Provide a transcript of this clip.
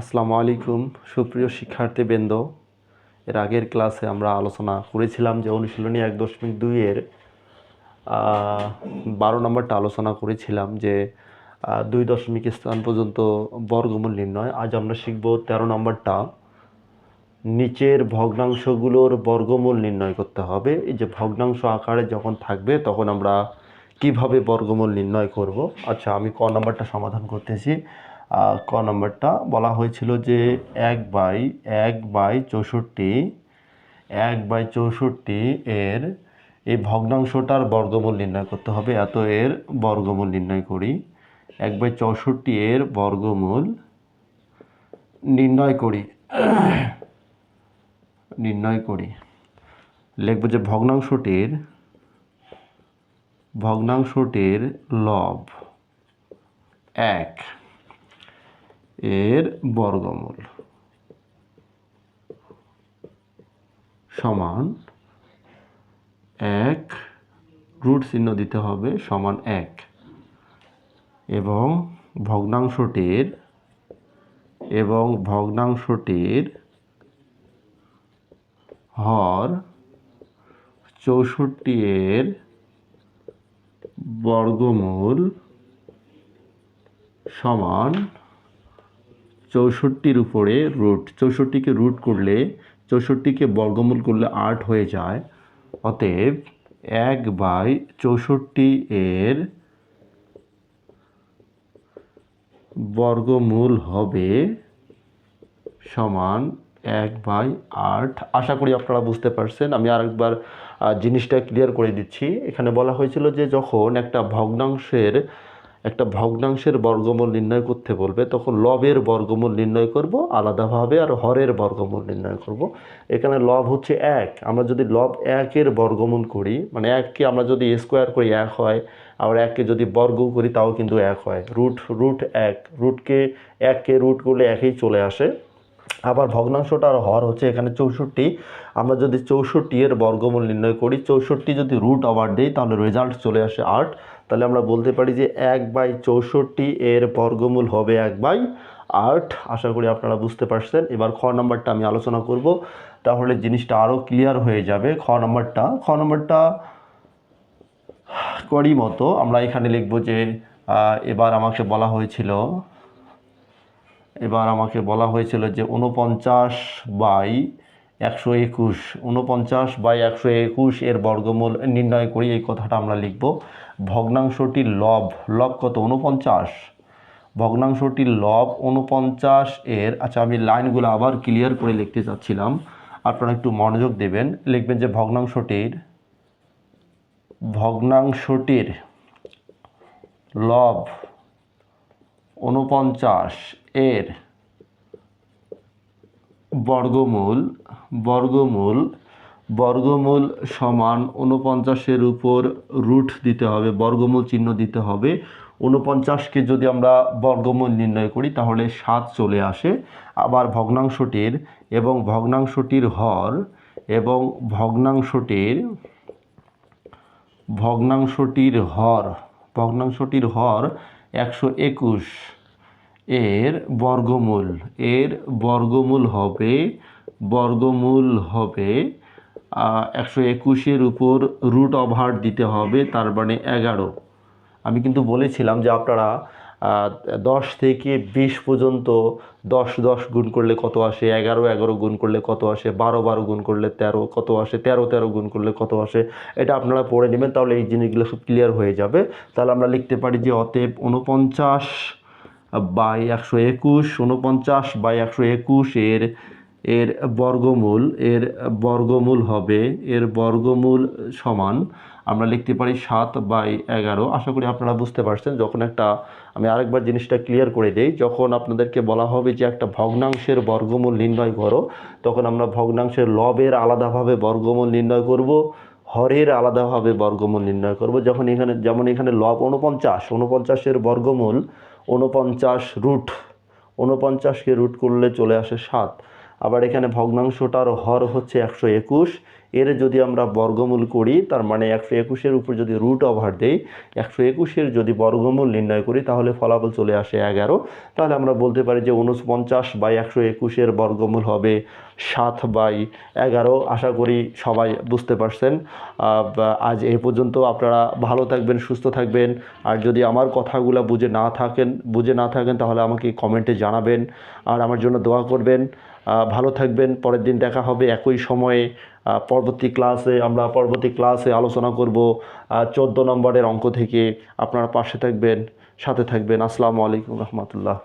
আসসালামু আলাইকুম, সুপ্রিয় শিক্ষার্থীবৃন্দ। এর আগের ক্লাসে আমরা আলোচনা করেছিলাম যে অনুশীলনী এক দশমিক দুইয়ের বারো নম্বরটা আলোচনা করেছিলাম যে দুই দশমিক স্থান পর্যন্ত বর্গমূল নির্ণয়। আজ আমরা শিখব তেরো নম্বরটা। নিচের ভগ্নাংশগুলোর বর্গমূল নির্ণয় করতে হবে। এই যে ভগ্নাংশ আকারে যখন থাকবে, তখন আমরা কীভাবে বর্গমূল নির্ণয় করব? আচ্ছা আমি ক নম্বরটা সমাধান করতেছি। ক নম্বরটা বলা হয়েছিল যে এক বাই এক বাই চৌষট্টি, এক বাই চৌষট্টি এর এই ভগ্নাংশটার বর্গমূল নির্ণয় করতে হবে। এত এর বর্গমূল নির্ণয় করি। এক বাই চৌষট্টি এর বর্গমূল নির্ণয় করি। নির্ণয় করি। লিখব যে ভগ্নাংশটির ভগ্নাংশটির লব এক। এর বর্গমূল সমান এক, রুট চিহ্ন দিতে হবে সমান এক। এবং ভগ্নাংশটির এবং ভগ্নাংশটির হর চৌষট্টি এর বর্গমূল সমান চৌষট্টির উপরে রুট চৌষট্টিকে রুট করলে চৌষট্টিকে বর্গমূল করলে আট হয়ে যায়। অতএব এক বাই চৌষট্টি এর বর্গমূল হবে সমান এক বাই আট। আশা করি আপনারা বুঝতে পারছেন। আমি আরেকবার জিনিসটা ক্লিয়ার করে দিচ্ছি। এখানে বলা হয়েছিল যে যখন একটা ভগ্নাংশের একটা ভগ্নাংশের বর্গমূল নির্ণয় করতে বলবে, তখন লবের বর্গমূল নির্ণয় করব, আলাদাভাবে আর হরের বর্গমূল নির্ণয় করব। এখানে লব হচ্ছে এক। আমরা যদি লব একের বর্গমূল করি মানে এককে আমরা যদি স্কোয়ার করি, এক হয়, আবার এককে যদি বর্গ করি, তাও কিন্তু এক হয়। রুট রুট এক। রুটকে এককে রুট করলে একই চলে আসে। আবার ভগ্নাংশটার হর হচ্ছে এখানে চৌষট্টি। আমরা যদি চৌষট্টি এর বর্গমূল নির্ণয় করি, চৌষট্টি যদি রুট আবার দিই, তাহলে রেজাল্ট চলে আসে আট। তাহলে আমরা বলতে পারি যে এক বাই চৌষট্টি এর বর্গমূল হবে এক বাই আট। আশা করি আপনারা বুঝতে পারছেন। এবার খ নাম্বারটা আমি আলোচনা করব। তাহলে জিনিসটা আরও ক্লিয়ার হয়ে যাবে। খ নাম্বারটা খ নাম্বারটা করি মতো আমরা এখানে লিখব যে এবার আমাকে বলা হয়েছিল এবার আমাকে বলা হয়েছিল যে উনপঞ্চাশ বাই একশো একুশ উনপঞ্চাশ বাই একশো একুশ এর বর্গমূল নির্ণয় করি, এই কথাটা আমরা লিখব। ভগ্নাংশটির লব লব কত? উনপঞ্চাশ ভগ্নাংশটির লব উনপঞ্চাশ এর আচ্ছা আমি লাইনগুলো আবার ক্লিয়ার করে লিখতে চাচ্ছিলাম, আপনারা একটু মনোযোগ দেবেন। লিখবেন যে ভগ্নাংশটির ভগ্নাংশটির লব উনপঞ্চাশ এর বর্গমূল বর্গমূল বর্গমূল সমান উনপঞ্চাশের উপর রুট দিতে হবে, বর্গমূল চিহ্ন দিতে হবে। উনপঞ্চাশকে যদি আমরা বর্গমূল নির্ণয় করি, তাহলে সাত চলে আসে। আবার ভগ্নাংশটির এবং ভগ্নাংশটির হর এবং ভগ্নাংশটির ভগ্নাংশটির হর ভগ্নাংশটির হর একশো একুশ এর বর্গমূল এর বর্গমূল হবে বর্গমূল হবে একশো একুশের উপর রুট ওভার দিতে হবে, তার মানে এগারো। আমি কিন্তু বলেছিলাম যে আপনারা দশ থেকে বিশ পর্যন্ত দশ দশ গুণ করলে কত আসে? এগারো এগারো গুণ করলে কত আসে? বারো বারো গুণ করলে তেরো, কত আসে? তেরো তেরো গুণ করলে কত আসে? এটা আপনারা পড়ে নেবেন, তাহলে এই জিনিসগুলো সব ক্লিয়ার হয়ে যাবে। তাহলে আমরা লিখতে পারি যে অতএব উনপঞ্চাশ বাই একশো একুশ উনপঞ্চাশ বাই একশো একুশ এর এর বর্গমূল এর বর্গমূল হবে, এর বর্গমূল সমান, আমরা লিখতে পারি সাত বাই এগারো। আশা করি আপনারা বুঝতে পারছেন, যখন একটা, আমি আরেকবার জিনিসটা ক্লিয়ার করে দিই, যখন আপনাদেরকে বলা হবে যে একটা ভগ্নাংশের বর্গমূল নির্ণয় করো, তখন আমরা ভগ্নাংশের লবের আলাদাভাবে বর্গমূল নির্ণয় করব, হরের আলাদাভাবে বর্গমূল নির্ণয় করব। যখন এখানে, যেমন এখানে লব উনপঞ্চাশ উনপঞ্চাশের বর্গমূল উনপঞ্চাশ রুট উনপঞ্চাশকে রুট করলে চলে আসে সাত। আবার এখানে ভগ্নাংশটার হর হচ্ছে একশো একুশ। এর যদি আমরা বর্গমূল করি, তার মানে একশো একুশের উপর যদি রুট ওভার দেই, একশো একুশের যদি বর্গমূল নির্ণয় করি, তাহলে ফলাফল চলে আসে এগারো। তাহলে আমরা বলতে পারি যে উনপঞ্চাশ বাই একশো একুশের বর্গমূল হবে সাত বাই এগারো। আশা করি সবাই বুঝতে পারছেন। আজ এ পর্যন্ত আপনারা ভালো থাকবেন, সুস্থ থাকবেন। আর যদি আমার কথাগুলো বুঝে না থাকেন, বুঝে না থাকেন, তাহলে আমাকে কমেন্টে জানাবেন। আর আমার জন্য দোয়া করবেন। ভালো থাকবেন, পরের দিন দেখা হবে একই সময়ে। পরবর্তী ক্লাসে আমরা পরবর্তী ক্লাসে আলোচনা করব চোদ্দ নম্বরের অঙ্ক থেকে। আপনারা পাশে থাকবেন, সাথে থাকবেন। আসসালামু আলাইকুম রহমতুল্লাহ।